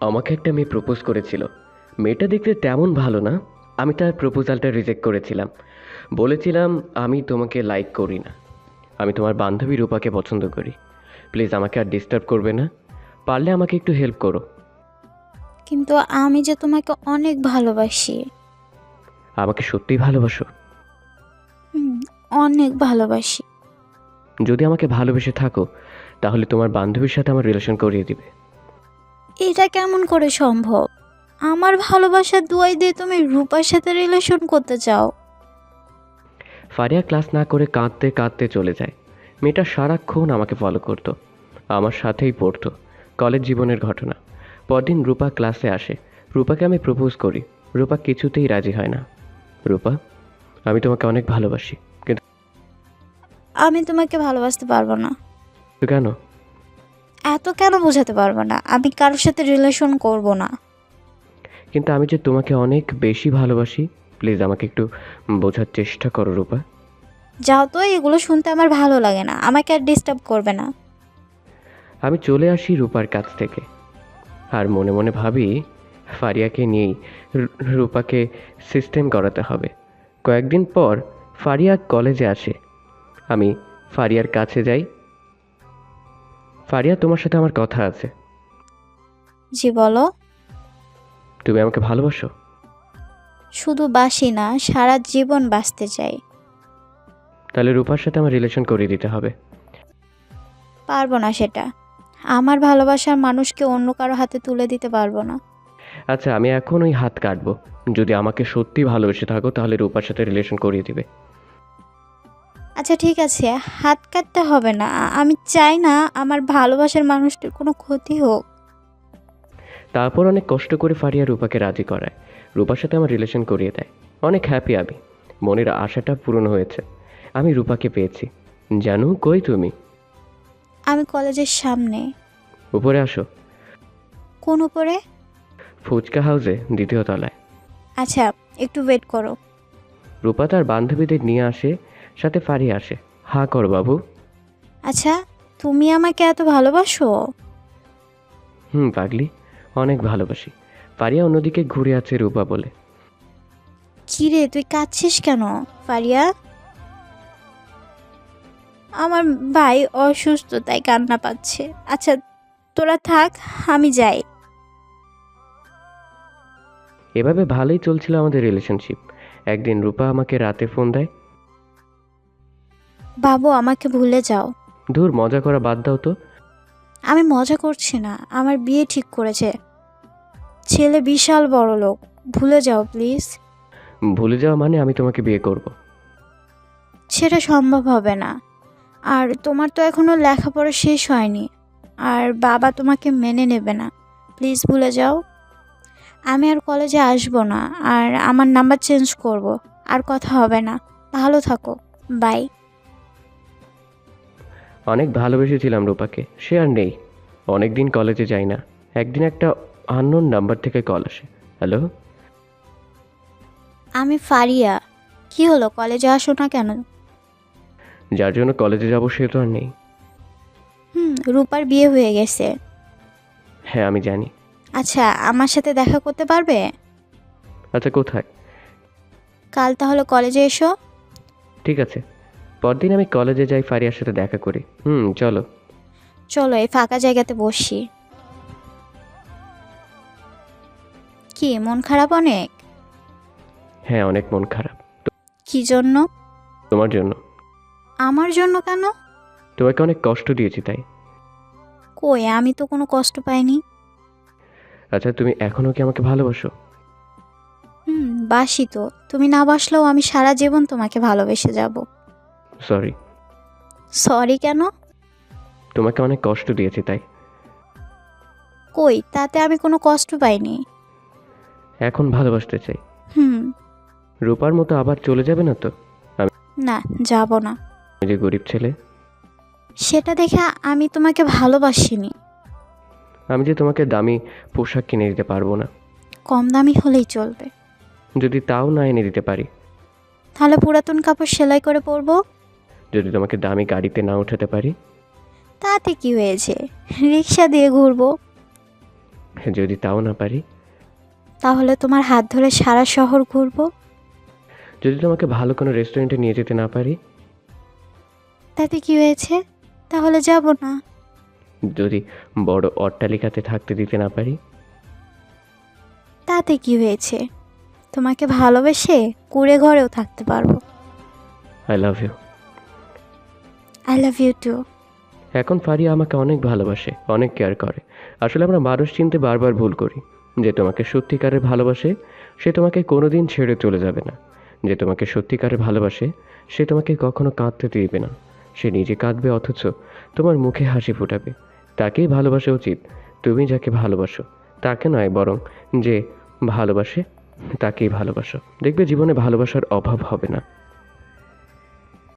আমাকে একটা মেয়ে প্রপোজ করেছিল। মেয়েটা দেখতে তেমন ভালো না আমি তার প্রপোজালটা রিজেক্ট করেছিলাম। বলেছিলাম আমি তোমাকে লাইক করি না। আমি তোমার বান্ধবী রূপাকে পছন্দ করি। প্লিজ আমাকে আর ডিস্টার্ব করবে না। পারলে আমাকে একটু হেল্প করো। কিন্তু আমি যে তোমাকে অনেক ভালোবাসি। আমাকে সত্যিই ভালোবাসো? হুম অনেক ভালোবাসি। যদি আমাকে ভালোবেসে থাকো তাহলে তোমার বান্ধবীর সাথে আমার রিলেশন করিয়ে দিবে। এটা কেমন করে সম্ভব? আমার ভালোবাসার দুয়াই দিয়ে তুমি রূপার সাথে রিলেশন করতে চাও। ফারিয়া ক্লাস না করে কাঁদতে কাঁদতে চলে যায়। মেয়েটা সারাক্ষণ আমাকে ফলো করতো আমার সাথেই পড়তো। কলেজ জীবনের ঘটনা। পরদিন রূপা ক্লাসে আসে। রূপাকে আমি প্রপোজ করি। রূপা কিছুতেই রাজি হয় না। রূপা আমি তোমাকে অনেক ভালোবাসি কিন্তু আমি তোমাকে ভালোবাসতে পারব না। কেন? এত কেন বোঝাতে পারব না? আমি কারোর সাথে রিলেশন করব না। কিন্তু আমি যে তোমাকে অনেক বেশি ভালোবাসি প্লিজ আমাকে একটু বোঝার চেষ্টা করো রূপা। যাও তো এগুলো শুনতে আমার ভালো লাগে না। আমাকে আর ডিস্টার্ব করবে না। আমি চলে আসি রূপার কাছ থেকে। আর মনে মনে ভাবি ফারিয়াকে নিয়েই রূপাকে সিস্টেম করাতে হবে। কয়েকদিন পর ফারিয়া কলেজে আসে। আমি ফারিয়ার কাছে যাই ফারিয়া তোমার সাথে আমার কথা আছে। জি বলো। তুমি আমাকে ভালোবাসো? শুধু বাসি না সারা জীবন বাঁচতে চাই। তাহলে রূপার সাথে আমার রিলেশন করিয়ে দিতে হবে। পারব না সেটা। আমার ভালোবাসার মানুষকে অন্য কারও হাতে তুলে দিতে পারব না। আচ্ছা আমি এখন ওই হাত কাটবো। যদি আমাকে সত্যি ভালোবেসে থাকো তাহলে রূপার সাথে রিলেশন করিয়ে দিবে। আচ্ছা ঠিক আছে। হাত কাটতে হবে না। আমি চাই না আমার ভালোবাসার মানুষটির কোনো ক্ষতি হোক। তারপর অনেক কষ্ট করে ফারিয়া রূপাকে রাজি করায়। রূপার সাথে আমার রিলেশন করিয়ে দেয়। অনেক হ্যাপি আমি। মনের আশাটা পূরণ হয়েছে। আমি রূপাকে পেয়েছি। জানো কই তুমি? আমি কলেজের সামনে। উপরে আসো। কোন উপরে? ফুচকা হাউসে দ্বিতীয় তলায়। আচ্ছা একটু ওয়েট করো। রূপা তার বান্ধবীদের নিয়ে আসে। সাথে ফারিয়া আসে। হা কর বাবু। আচ্ছা তুমি আমাকে এত ভালোবাসো? হুম পাগলি অনেক ভালোবাসি। ফারিয়া অন্যদিকে ঘুরে আছে রূপা বলে। কিরে তুই কাঁদছিস কেন ফারিয়া? আমার ভাই অসুস্থ তাই কান্না পাচ্ছে। আচ্ছা তোরা থাক আমি যাই। এভাবে ভালোই চলছিল আমাদের রিলেশনশিপ একদিন রূপা আমাকে রাতে ফোন দেয় বাবু আমাকে ভুলে যাও। ধুর মজা করা বাদ দাও তো। আমি মজা করছি না আমার বিয়ে ঠিক করেছে। ছেলে বিশাল বড় লোক ভুলে যাও প্লিজ। ভুলে যাওয়া মানে আমি তোমাকে বিয়ে করব। সেটা সম্ভব হবে না। আর তোমার তো এখনও লেখাপড়া শেষ হয়নি আর বাবা তোমাকে মেনে নেবে না। প্লিজ ভুলে যাও। আমি আর কলেজে আসব না আর আমার নাম্বার চেঞ্জ করব আর কথা হবে না। ভালো থাকো বাই। অনেক ভালোবেসেছিলাম রূপাকে সে আর নেই। অনেক দিন কলেজে যাই না। একদিন একটা আননোন নাম্বার থেকে কল আসে। হ্যালো আমি ফারিয়া। কি হলো কলেজে আসো না কেন? যার জন্য কলেজে যাব সে তো আর নেই। হুম রূপার বিয়ে হয়ে গেছে। হ্যাঁ আমি জানি। আচ্ছা আমার সাথে দেখা করতে পারবে? আচ্ছা কোথায়? কাল তাহলে কলেজে এসো। ঠিক আছে। পরদিন আমি কলেজে যাই ফারিয়ার সাথে দেখা করি। হুম চলো। চলো এই ফাঁকা জায়গাতে বসি। কি মন খারাপ অনেক? হ্যাঁ অনেক মন খারাপ। কি জন্য? তোমার জন্য। আমার জন্য কেন? তোমাকে অনেক কষ্ট দিয়েছি তাই। কই আমি তো কোনো কষ্ট পাইনি। আচ্ছা তুমি এখনও কি আমাকে ভালোবাসো? হুম বাসি তো। তুমি না বাসলেও আমি সারা জীবন তোমাকে ভালোবেসে যাব। সরি সরি কেন? তোমাকে অনেক কষ্ট দিয়েছি তাই। কই? তাতে আমি কোনো কষ্ট পাইনি। এখন ভালোবাসতে চাই। হুম। রূপার মতো আবার চলে যাবে না তো? না যাব না। আমি যে গরিব ছেলে। সেটা দেখে আমি তোমাকে ভালোবাসিনি। আমি যে তোমাকে দামি পোশাক কিনে দিতে পারব না। কম দামি হলেই চলবে। যদি তাও না এনে দিতে পারি। তাহলে পুরাতন কাপড় সেলাই করে পরবো। যদি তোমাকে দামি গাড়িতে না উঠাতে পারি? তাতে কি হয়েছে? রিক্সা দিয়ে ঘুরবো। যদি তাও না পারি? তাহলে তোমার হাত ধরে সারা শহর ঘুরবো। যদি তোমাকে ভালো কোনো রেস্টুরেন্টে নিয়ে যেতে না পারি? তাতে কি হয়েছে? তাহলে যাব না। যদি বড় অট্টালিকাতে থাকতে দিতে না পারি? তাতে কি হয়েছে? তোমাকে ভালোবেসে কুড়ে ঘরেও থাকতে পারব। I love you I love you too এখন ফারিয়া আমাকে অনেক ভালোবাসে, অনেক কেয়ার করে। আসলে আমরা মানুষ চিনতে বারবার ভুল করি। যে তোমাকে সত্যিকারের ভালোবাসে, সে তোমাকে কোনোদিন ছেড়ে চলে যাবে না। যে তোমাকে সত্যিকারের ভালোবাসে, সে তোমাকে কখনো কাঁদতে দিবে না। সে নিজে কাঁদবে অথচ তোমার মুখে হাসি ফোটাবে। তাকেই ভালোবাসা উচিত। তুমি যাকে ভালোবাসো, তাকে নয় বরং যে ভালোবাসে, তাকেই ভালোবাসো। দেখবে জীবনে ভালোবাসার অভাব হবে না।